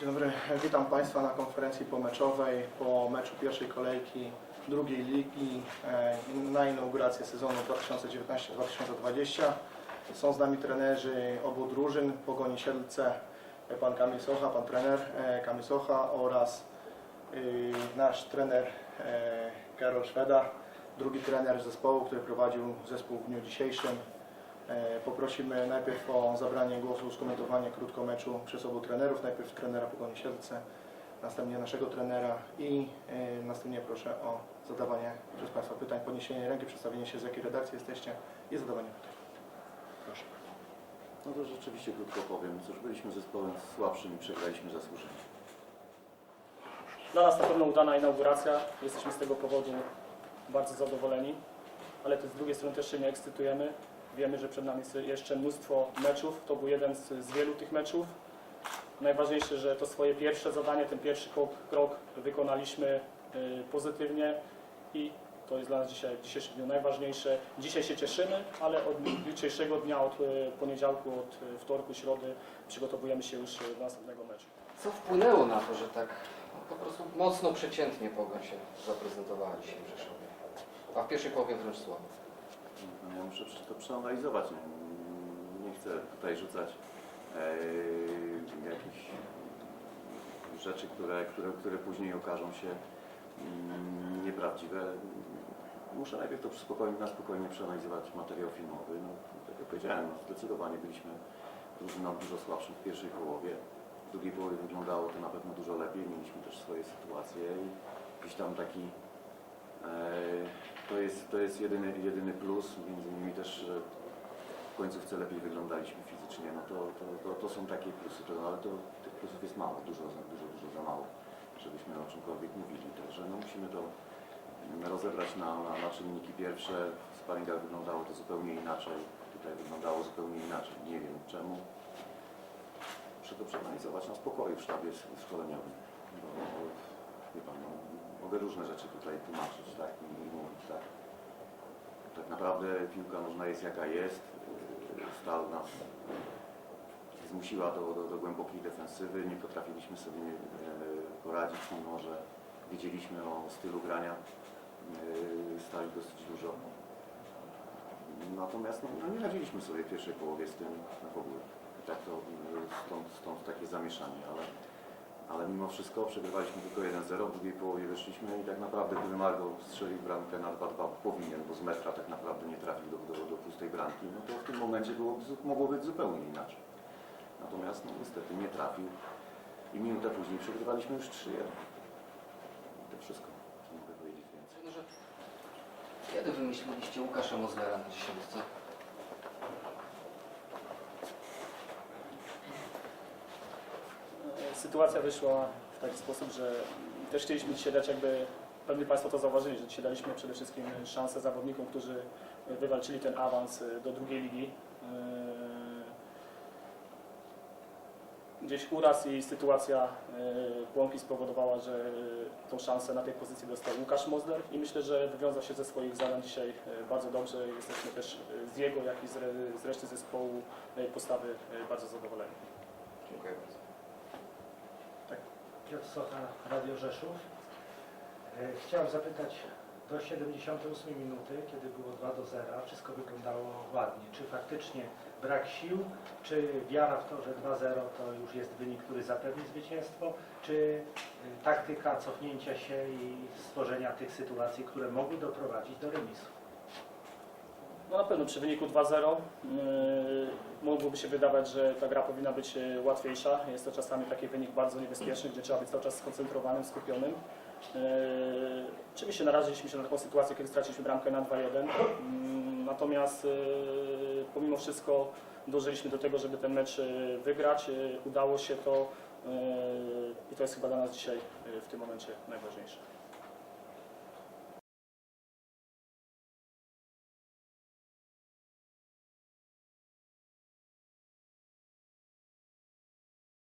Dzień dobry, witam Państwa na konferencji pomeczowej po meczu pierwszej kolejki drugiej ligi e, na inaugurację sezonu 2019-2020. Są z nami trenerzy obu drużyn, Pogoni Siedlce, e, pan Kamil Socha, pan trener e, Kamil Socha oraz nasz trener Karol Szweda, drugi trener zespołu, który prowadził zespół w dniu dzisiejszym. E, Poprosimy najpierw o zabranie głosu, skomentowanie krótko meczu przez obu trenerów. Najpierw trenera Pogoni Siedlce, następnie naszego trenera i e, następnie proszę o zadawanie przez Państwa pytań, podniesienie ręki, przedstawienie się z jakiej redakcji jesteście i zadawanie pytań. Proszę. No to rzeczywiście krótko powiem. Cóż, byliśmy zespołem słabszym i przegraliśmy zasłużenie. Dla nas na pewno udana inauguracja. Jesteśmy z tego powodu bardzo zadowoleni, ale to z drugiej strony też się nie ekscytujemy. Wiemy, że przed nami jest jeszcze mnóstwo meczów. To był jeden z, z wielu tych meczów. Najważniejsze, że to swoje pierwsze zadanie, ten pierwszy krok, krok wykonaliśmy y, pozytywnie i to jest dla nas dzisiaj, w dzisiejszym dniu najważniejsze. Dzisiaj się cieszymy, ale od jutrzejszego dnia, od y, poniedziałku, od y, wtorku, środy przygotowujemy się już do następnego meczu. Co wpłynęło na to, że tak po prostu mocno przeciętnie Pogoń się zaprezentowała dzisiaj w Rzeszowie? A w pierwszej połowie wręcz słabo. Ja muszę to przeanalizować. Nie, nie chcę tutaj rzucać e, jakichś rzeczy, które, które, które później okażą się mm, nieprawdziwe. Muszę najpierw to spokojnie, na spokojnie przeanalizować materiał filmowy. No, tak jak powiedziałem, no, zdecydowanie byliśmy drużyną dużo słabszą w pierwszej połowie. W drugiej połowie wyglądało to na pewno dużo lepiej. Mieliśmy też swoje sytuacje i gdzieś tam taki e, to jest, to jest jedyny, jedyny plus, między innymi też, że w końcówce lepiej wyglądaliśmy fizycznie. No to, to, to, to są takie plusy, to, ale to tych plusów jest mało, dużo, dużo, dużo za mało, żebyśmy o czymkolwiek mówili. Także no, musimy to rozebrać na, na, na czynniki pierwsze. W sparingach wyglądało to zupełnie inaczej, tutaj wyglądało zupełnie inaczej. Nie wiem czemu. Muszę to przeanalizować na spokoju w sztabie szkoleniowym. Bo, wie pan, no, mogę różne rzeczy tutaj tłumaczyć, tak, i, mówić, naprawdę piłka nożna jest jaka jest. Stal nas zmusiła do, do, do głębokiej defensywy. Nie potrafiliśmy sobie yy, poradzić, mimo że wiedzieliśmy o stylu grania yy, Stali dosyć dużo. Natomiast no, no, nie radziliśmy sobie w pierwszej połowie z tym w ogóle. Tak to yy, stąd, stąd takie zamieszanie, ale ale mimo wszystko przegrywaliśmy tylko 1-0, w drugiej połowie weszliśmy i tak naprawdę gdyby Margo strzelił bramkę na 2-2 powinien, bo z metra tak naprawdę nie trafił do, do, do pustej bramki, no to w tym momencie było, mogło być zupełnie inaczej. Natomiast no, niestety nie trafił i minutę później przegrywaliśmy już 3-1. I to wszystko, co mogę powiedzieć więcej. Kiedy wymyśliliście Łukasza Mozlera na dziesiątce? Sytuacja wyszła w taki sposób, że też chcieliśmy dzisiaj dać jakby, pewnie Państwo to zauważyli, że dzisiaj daliśmy przede wszystkim szansę zawodnikom, którzy wywalczyli ten awans do drugiej ligi. Yy, Gdzieś uraz i sytuacja yy, Płonki spowodowała, że tą szansę na tej pozycji dostał Łukasz Mozler i myślę, że wywiązał się ze swoich zadań dzisiaj bardzo dobrze. Jesteśmy też z jego, jak i z re- z reszty zespołu postawy bardzo zadowoleni. Dziękuję bardzo. Piotr Socha, Radio Rzeszów. E, Chciałem zapytać do 78 minuty, kiedy było 2 do 0, wszystko wyglądało ładnie. Czy faktycznie brak sił, czy wiara w to, że 2-0 to już jest wynik, który zapewni zwycięstwo, czy e, taktyka cofnięcia się i stworzenia tych sytuacji, które mogły doprowadzić do remisu? No na pewno przy wyniku 2-0 yy, mogłoby się wydawać, że ta gra powinna być yy, łatwiejsza. Jest to czasami taki wynik bardzo niebezpieczny, gdzie trzeba być cały czas skoncentrowanym, skupionym. Yy, oczywiście naraziliśmy się na taką sytuację, kiedy straciliśmy bramkę na 2-1. Yy, natomiast pomimo wszystko dążyliśmy do tego, żeby ten mecz wygrać. Udało się to i to jest chyba dla nas dzisiaj w tym momencie najważniejsze.